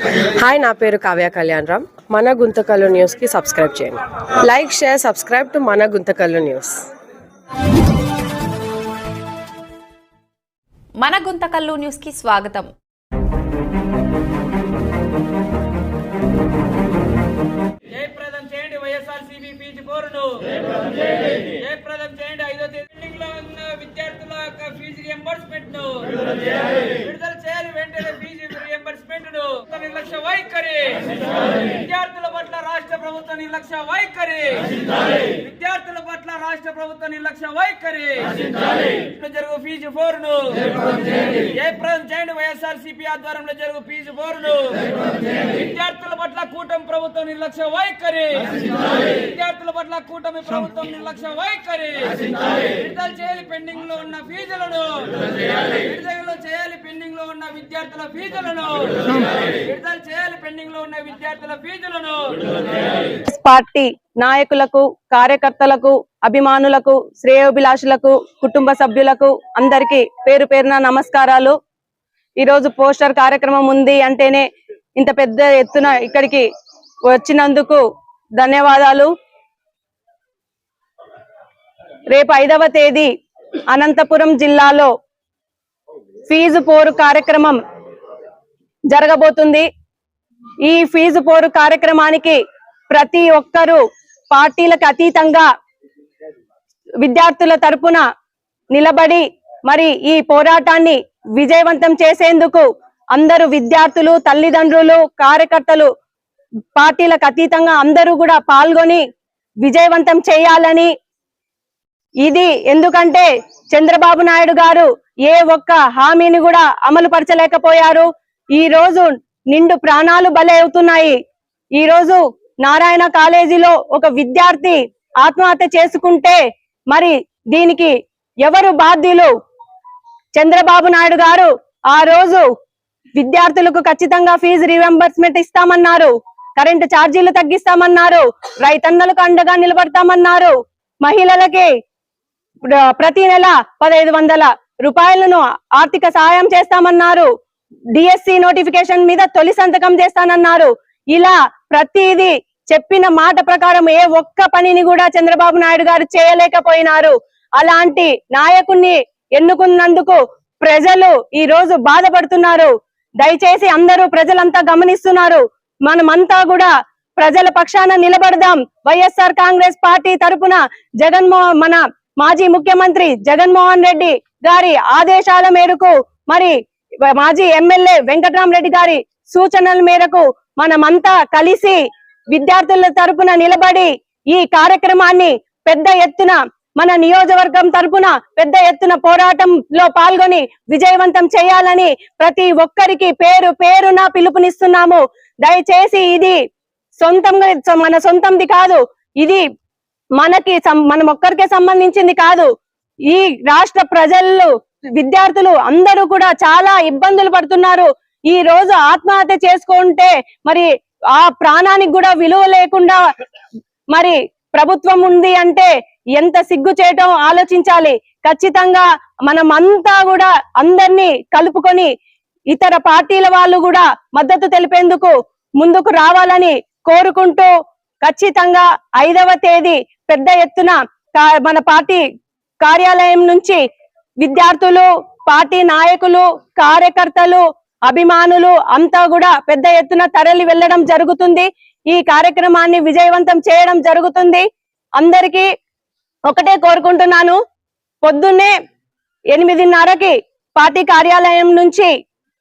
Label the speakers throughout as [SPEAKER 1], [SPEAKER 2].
[SPEAKER 1] Hi నా పేరు కావ్య కళ్యాణ్ రామ్. మన గుంతకల్లు న్యూస్కి సబ్స్క్రైబ్ చేయండి. లైక్ షేర్ సబ్స్క్రైబ్ టు మన గుంతకల్లు న్యూస్
[SPEAKER 2] మన గుంతకల్లు న్యూస్కి స్వాగతం.
[SPEAKER 3] జయప్రదం చేయండి వైఎస్ఆర్ సిబి పీజీ బోర్డు జయప్రదం చేయండి ఐదో తేదీ. పెండింగ్లో ఉన్న విద్యార్థుల యొక్క ఫీజు రియంబర్స్మెంట్ను విడుదల చేయాలి వెంటనే ఫీజు రియంబర్స్మెంట్ను నిర్లక్ష్య వైఖరి విద్యార్థుల పట్ల రాష్ట్ర ప్రభుత్వ నిర్లక్ష్య వైఖరి. విద్యార్థుల పట్ల రాష్ట్ర ప్రభుత్వ నిర్లక్ష్య వైఖరి. జరుగు ఫీజు ఫోర్ను జయప్రదం చేయండి వైఎస్ఆర్ సిపి ఆధ్వర్యంలో జరుగు ఫీజు ఫోర్ను విద్యార్థుల పట్ల కూటమి ప్రభుత్వం నిర్లక్ష్య వైఖరి. విద్యార్థుల పట్ల కూటమి ప్రభుత్వం నిర్లక్ష్య వైఖరి. విడుదల చేయాలి పెండింగ్లో ఉన్న ఫీజులను. విడుదల చేయాలి. పెండింగ్లో ఉన్న విద్యార్థుల ఫీజులను. విడుదల చేయాలి. పెండింగ్లో ఉన్న విద్యార్థుల ఫీజులను.
[SPEAKER 4] పార్టీ నాయకులకు కార్యకర్తలకు అభిమానులకు శ్రేయోభిలాషులకు కుటుంబ సభ్యులకు అందరికీ పేరు పేరున నమస్కారాలు. ఈరోజు పోస్టర్ కార్యక్రమం ఉంది అంటేనే ఇంత పెద్ద ఎత్తున ఇక్కడికి వచ్చినందుకు ధన్యవాదాలు. రేపు ఐదవ తేదీ అనంతపురం జిల్లాలో ఫీజు పోరు కార్యక్రమం జరగబోతుంది. ఈ ఫీజు పోరు కార్యక్రమానికి ప్రతి ఒక్కరూ పార్టీలకు అతీతంగా విద్యార్థుల తరపున నిలబడి మరి ఈ పోరాటాన్ని విజయవంతం చేసేందుకు అందరూ విద్యార్థులు తల్లిదండ్రులు కార్యకర్తలు పార్టీలకు అతీతంగా అందరూ కూడా పాల్గొని విజయవంతం చేయాలని ఇది ఎందుకంటే చంద్రబాబు నాయుడు గారు ఏ ఒక్క హామీని కూడా అమలు పరచలేకపోయారు ఈ రోజు నిండు ప్రాణాలు బలి అవుతున్నాయి ఈ రోజు నారాయణ కాలేజీలో ఒక విద్యార్థి ఆత్మహత్య చేసుకుంటే మరి దీనికి ఎవరు బాధ్యులు? చంద్రబాబు నాయుడు గారు ఆ రోజు విద్యార్థులకు ఖచ్చితంగా ఫీజు రీఎంబర్స్మెంట్ ఇస్తామన్నారు. కరెంటు ఛార్జీలు తగ్గిస్తామన్నారు. రైతన్నలకు అండగా నిలబడతామన్నారు. మహిళలకి ప్రతి నెల పదహైదు వందల రూపాయలను ఆర్థిక సహాయం చేస్తామన్నారు. డిఎస్సి నోటిఫికేషన్ మీద తొలి సంతకం చేస్తానన్నారు. ఇలా ప్రతిదీ చెప్పిన మాట ప్రకారం ఏ ఒక్క పనిని కూడా చంద్రబాబు నాయుడు గారు చేయలేకపోయినారు. అలాంటి నాయకుణ్ణి ఎన్నుకున్నందుకు ప్రజలు ఈ రోజు బాధపడుతున్నారు. దయచేసి అందరూ ప్రజలంతా గమనిస్తున్నారు. మనమంతా కూడా ప్రజల పక్షాన నిలబడదాం. వైఎస్ఆర్ కాంగ్రెస్ పార్టీ తరపున జగన్మోహన్ మన మాజీ ముఖ్యమంత్రి జగన్మోహన్ రెడ్డి గారి ఆదేశాల మేరకు మరి మాజీ ఎమ్మెల్యే వెంకటరామరెడ్డి గారి సూచనల మేరకు మనమంతా కలిసి విద్యార్థుల తరపున నిలబడి ఈ కార్యక్రమాన్ని పెద్ద ఎత్తున మన నియోజకవర్గం తరపున పెద్ద ఎత్తున పోరాటంలో పాల్గొని విజయవంతం చేయాలని ప్రతి ఒక్కరికి పేరు పేరున పిలుపునిస్తున్నాము. దయచేసి ఇది సొంతంగా మన సొంతంది కాదు. ఇది మనకి సం- మనం ఒక్కరికే సంబంధించింది కాదు. ఈ రాష్ట్ర ప్రజలు విద్యార్థులు అందరూ కూడా చాలా ఇబ్బందులు పడుతున్నారు. ఈ రోజు ఆత్మహత్య చేసుకుంటే మరి ఆ ప్రాణానికి కూడా విలువ లేకుండా మరి ప్రభుత్వం ఉంది అంటే ఎంత సిగ్గు చేయటం ఆలోచించాలి. ఖచ్చితంగా మనమంతా కూడా అందరినీ కలుపుకొని ఇతర పార్టీల వాళ్ళు కూడా మద్దతు తెలిపేందుకు ముందుకు రావాలని కోరుకుంటూ ఖచ్చితంగా ఐదవ తేదీ పెద్ద ఎత్తున మన పార్టీ కార్యాలయం నుంచి విద్యార్థులు పార్టీ నాయకులు కార్యకర్తలు అభిమానులు అంతా కూడా పెద్ద ఎత్తున తరలి వెళ్ళడం జరుగుతుంది. ఈ కార్యక్రమాన్ని విజయవంతం చేయడం జరుగుతుంది. అందరికీ ఒకటే కోరుకుంటున్నాను. పొద్దున్నే ఎనిమిదిన్నరకి పార్టీ కార్యాలయం నుంచి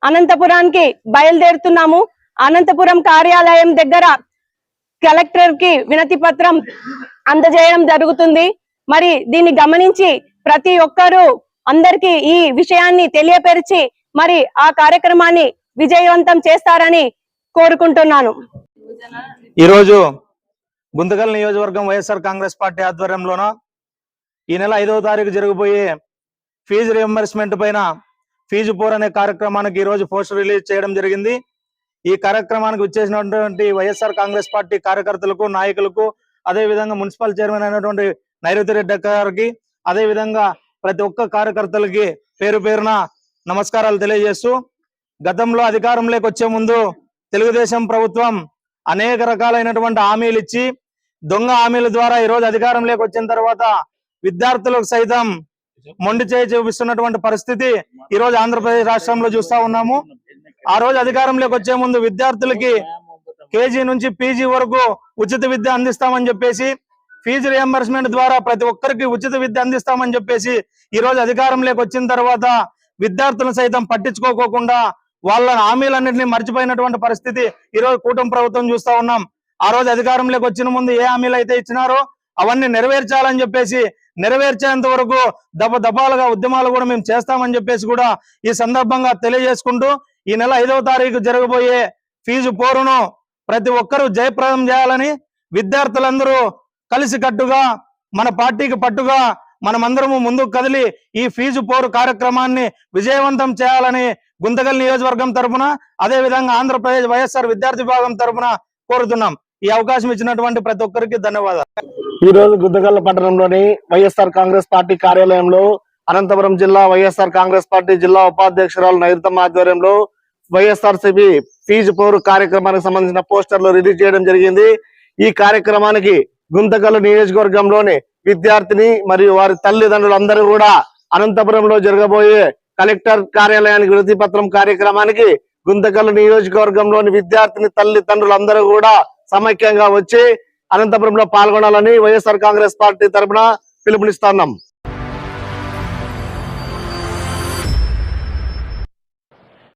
[SPEAKER 4] అనంతపురానికి బయలుదేరుతున్నాము. అనంతపురం కార్యాలయం దగ్గర కలెక్టర్కి వినతి పత్రం అందజేయడం జరుగుతుంది. మరి దీన్ని గమనించి ప్రతి ఒక్కరూ అందరికీ ఈ విషయాన్ని తెలియపరిచి మరి ఆ కార్యక్రమాన్ని విజయవంతం చేస్తారని కోరుకుంటున్నాను.
[SPEAKER 5] ఈరోజు గుంతకల్ నియోజకవర్గం వైఎస్ఆర్ కాంగ్రెస్ పార్టీ ఆధ్వర్యంలోన ఈ నెల ఐదవ తారీఖు జరగబోయే ఫీజు రియంబర్స్మెంట్ పైన ఫీజు పోర్ అనే కార్యక్రమానికి ఈ రోజు పోస్టర్ రిలీజ్ చేయడం జరిగింది. ఈ కార్యక్రమానికి వచ్చేసినటువంటి వైఎస్ఆర్ కాంగ్రెస్ పార్టీ కార్యకర్తలకు నాయకులకు అదే విధంగా మున్సిపల్ చైర్మన్ అయినటువంటి నైరుతి రెడ్డి గారికి అదే విధంగా ప్రతి ఒక్క కార్యకర్తలకి పేరు పేరున నమస్కారాలు తెలియజేస్తూ గతంలో అధికారంలోకి వచ్చే ముందు తెలుగుదేశం ప్రభుత్వం అనేక రకాలైనటువంటి హామీలు ఇచ్చి దొంగ హామీల ద్వారా ఈ రోజు అధికారంలోకి వచ్చిన తర్వాత విద్యార్థులకు సైతం మొండి చేయి చూపిస్తున్నటువంటి పరిస్థితి ఈ రోజు ఆంధ్రప్రదేశ్ రాష్ట్రంలో చూస్తా ఉన్నాము. ఆ రోజు అధికారంలోకి వచ్చే ముందు విద్యార్థులకి కేజీ నుంచి పీజీ వరకు ఉచిత విద్య అందిస్తామని చెప్పేసి ఫీజు రియంబర్స్మెంట్ ద్వారా ప్రతి ఒక్కరికి ఉచిత విద్య అందిస్తామని చెప్పేసి ఈ రోజు అధికారంలోకి వచ్చిన తర్వాత విద్యార్థులను సైతం పట్టించుకోకోకుండా వాళ్ళ హామీలన్నింటినీ మర్చిపోయినటువంటి పరిస్థితి ఈ రోజు కూటమి ప్రభుత్వం చూస్తా ఉన్నాం. ఆ రోజు అధికారంలోకి వచ్చిన ముందు ఏ హామీలు అయితే ఇచ్చినారో అవన్నీ నెరవేర్చాలని చెప్పేసి నెరవేర్చేంత వరకు దెబ్బ దబాలుగా ఉద్యమాలు కూడా మేము చేస్తామని చెప్పేసి కూడా ఈ సందర్భంగా తెలియజేసుకుంటూ ఈ నెల ఐదవ తారీఖు జరగబోయే ఫీజు పోరును ప్రతి ఒక్కరూ జయప్రదం చేయాలని విద్యార్థులందరూ కలిసి కట్టుగా మన పార్టీకి పట్టుగా మనమందరము ముందుకు కదిలి ఈ ఫీజు పోరు కార్యక్రమాన్ని విజయవంతం చేయాలని గుంతకల్ నియోజకవర్గం తరపున అదే విధంగా ఆంధ్రప్రదేశ్ వైఎస్ఆర్ విద్యార్థి విభాగం తరపున కోరుతున్నాం. ఈ అవకాశం ఇచ్చినటువంటి ప్రతి ఒక్కరికి ధన్యవాదాలు.
[SPEAKER 6] ఈ రోజు గుంతగల్ పట్టణంలోని వైఎస్ఆర్ కాంగ్రెస్ పార్టీ కార్యాలయంలో అనంతపురం జిల్లా వైఎస్ఆర్ కాంగ్రెస్ పార్టీ జిల్లా ఉపాధ్యక్షురాలు నైరుతమ్మ ఆధ్వర్యంలో వైఎస్ఆర్ సిబి ఫీజు పోరు కార్యక్రమానికి సంబంధించిన పోస్టర్లు రిలీజ్ చేయడం జరిగింది. ఈ కార్యక్రమానికి గుంతకల్లు నియోజకవర్గంలోని విద్యార్థిని మరియు వారి తల్లిదండ్రులందరూ కూడా అనంతపురంలో జరగబోయే కలెక్టర్ కార్యాలయానికి వినతి పత్రం కార్యక్రమానికి గుంతకల్లు నియోజకవర్గంలోని విద్యార్థిని తల్లిదండ్రులందరూ కూడా సమైక్యంగా వచ్చి అనంతపురంలో పాల్గొనాలని వైఎస్ఆర్ కాంగ్రెస్ పార్టీ తరఫున పిలుపునిస్తున్నాం.